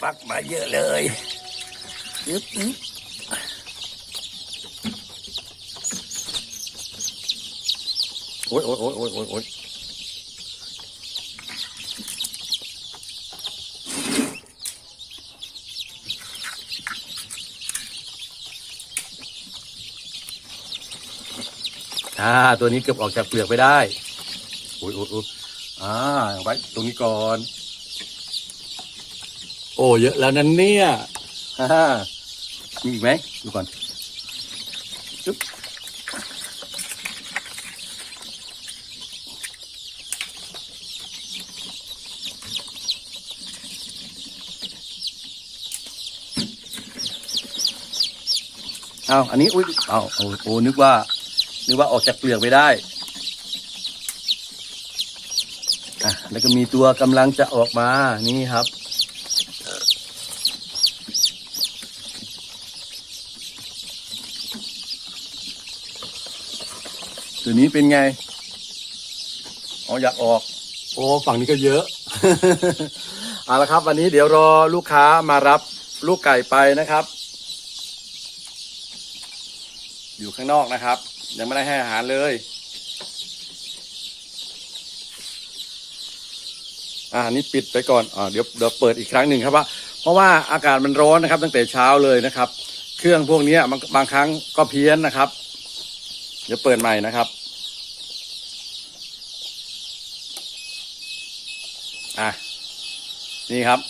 ฟักมาเยอะเลยยึบยึบโอ้ยโอ้ยโอ้ยโอ้ยโอ้ยโอ้ยอ่า ตัวนี้เกือบออกจากเปลือกไปได้ โอ้ยโอ้ยโอ้ยอ่าเอาไว้ตรงนี้ก่อน อ้เยอะแล้วนั้นเนี่ยฮ่าฮ่ามีอีกไหมดูก่อนจึ๊บเอาอันนี้ อุ้ยเอาโอ้โอ้นึกว่า นึกว่าออกจากเปลือกไปได้ อะ แล้วก็มีตัวกำลังจะออกมา นี่ครับ ตัวนี้เป็นไงอ๋ออยากออก โอ้ฝั่งนี้ก็เยอะ เอาละครับ วันนี้เดี๋ยวรอลูกค้ามารับลูกไก่ไปนะครับ อยู่ข้างนอกนะครับ ยังไม่ได้ให้อาหารเลย อ่านี่ปิดไปก่อนอ่าเดี๋ยวเดี๋ยวเปิดอีกครั้งหนึ่งครับว่า เพราะว่าอากาศมันร้อนนะครับ ตั้งแต่เช้าเลยนะครับ เครื่องพวกนี้บางบางครั้งก็เพี้ยนนะครับ เดี๋ยวเปิดใหม่นะครับ อะ นี่ครับ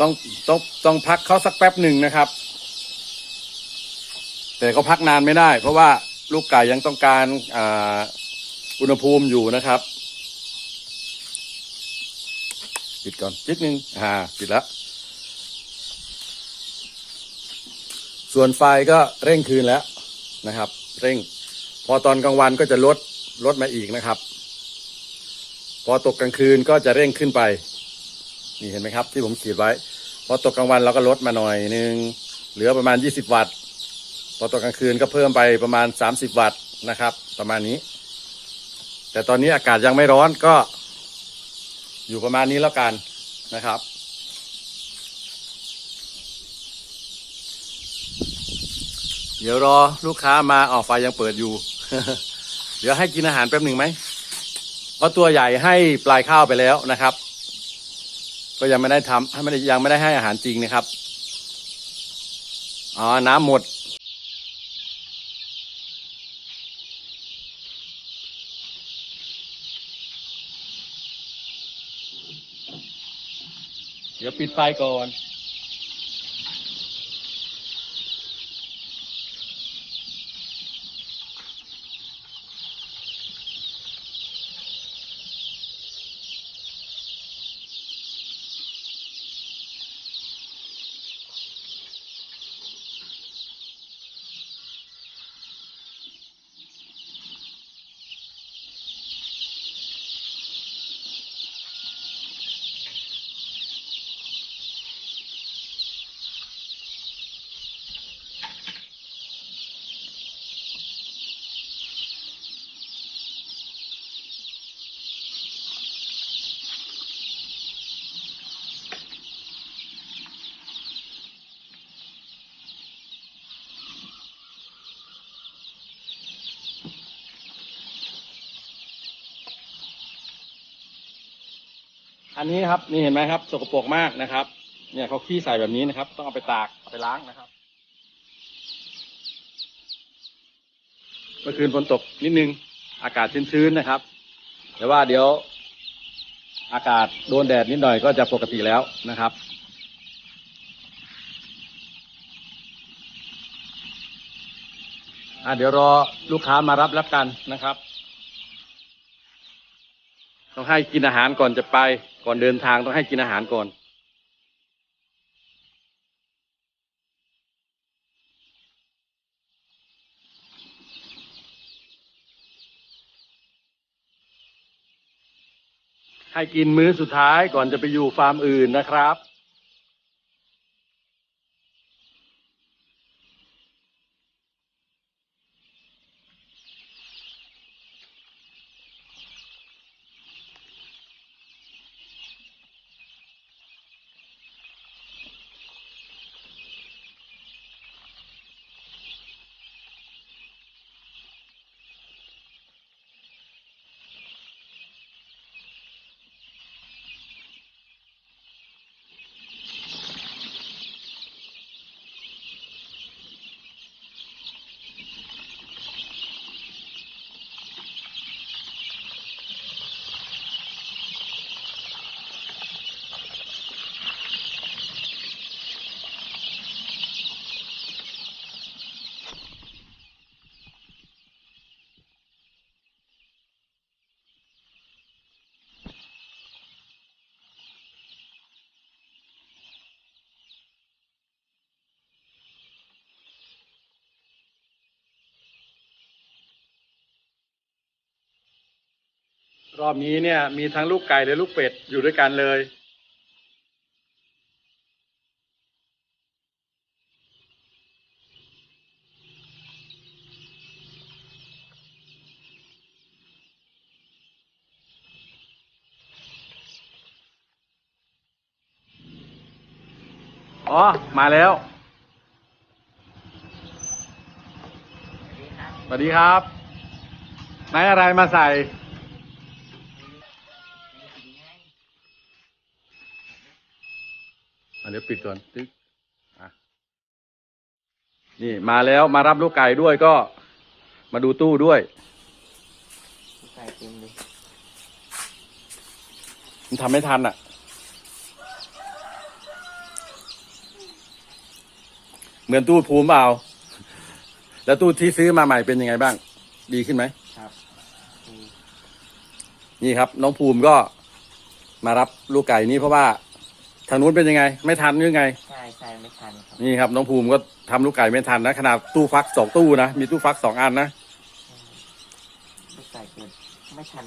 ต้องต้องต้องพักเขาสักแป๊บหนึ่งนะครับ แต่ก็พักนานไม่ได้ เพราะว่าลูกไก่ยังต้องการอ่าอุณหภูมิอยู่นะครับปิดก่อนจิดนึงอ่าปิดแล้วส่วนไฟก็เร่งคืนแล้วนะครับ เร่ง พอตอนกลางวันก็จะลดลดมาอีกนะครับ พอตกกลางคืนก็จะเร่งขึ้นไป นี่เห็นไหมครับ ที่ผมขีดไว้ พอตกกลางวันเราก็ลดมาหน่อยนึงเหลือประมาณ 20 วัตต์ พอตกกลางคืนก็เพิ่มไปประมาณ 30 วัตต์นะครับ ประมาณนี้ แต่ตอนนี้อากาศยังไม่ร้อนก็อยู่ประมาณนี้แล้วกันนะครับ เดี๋ยวรอลูกค้ามาออกไฟยังเปิดอยู่ เดี๋ยวให้กินอาหารแป๊บหนึ่งไหมเพราะตัวใหญ่ให้ปลายข้าวไปแล้วนะครับ ก็ยังไม่ได้ทำไม่ได้ยังไม่ได้ให้อาหารจริงนะครับอ๋อน้ำหมดเดี๋ยวปิดไฟก่อน อันนี้ครับนี่เห็นไหมครับสกปรกมากนะครับ เนี่ยเขาขี้ใส่แบบนี้นะครับ ต้องเอาไปตากเอาไปล้างนะครับเมื่อคืนฝนตกนิดนึง อากาศชื้นๆนะครับ แต่ว่าเดี๋ยว อากาศโดนแดดนิดหน่อยก็จะปกติแล้วนะครับอะเดี๋ยวรอลูกค้ามารับแล้วกันนะครับ ต้องให้กินอาหารก่อนจะไป ก่อนเดินทางต้องให้กินอาหารก่อน ให้กินมื้อสุดท้ายก่อนจะไปอยู่ฟาร์มอื่นนะครับ รอบนี้เนี่ย มีทั้งลูกไก่และลูกเป็ดอยู่ด้วยกันเลย อ๋อ มาแล้ว สวัสดีครับนายอะไรมาใส่ อันนี้ปิดก่อนตึ๊กอะนี่มาแล้วมารับลูกไก่ด้วยก็ มาดูตู้ด้วยใส่เต็มเลยมันทำไม่ทันอะ เหมือนตู้ภูมิเปล่า แล้วตู้ที่ซื้อมาใหม่เป็นยังไงบ้าง ดีขึ้นไหมครับมีนี่ครับ น้องภูมิก็มารับลูกไก่นี้เพราะว่า ทางนู้นเป็นยังไง ไม่ทันหรือไง ใช่ใช่ไม่ทันครับนี่ครับน้องภูมิก็ทำลูกไก่ไม่ทันนะขนาดตู้ฟักสองตู้นะมีตู้ฟักสองอันนะลูกไก่เกิดไม่ทัน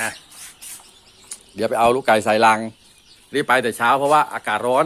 อะเดี๋ยวไปเอาลูกไก่ใส่ลังรีบไปแต่เช้าเพราะว่าอากาศร้อน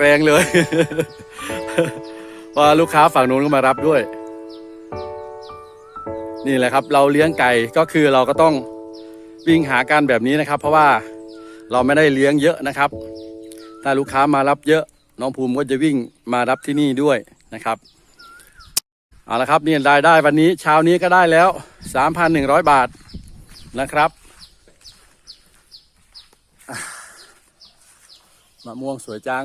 แรงเลย ว่าลูกค้าฝั่งนู้นก็มารับด้วย นี่แหละครับ เราเลี้ยงไก่ก็คือเราก็ต้องวิ่งหากันแบบนี้นะครับ เพราะว่าเราไม่ได้เลี้ยงเยอะนะครับ ถ้าลูกค้ามารับเยอะ น้องภูมิก็จะวิ่งมารับที่นี่ด้วยนะครับเอาละครับนี่รายได้วันนี้เช้านี้ก็ได้แล้ว 3,100 บาทนะครับมะม่วงสวยจัง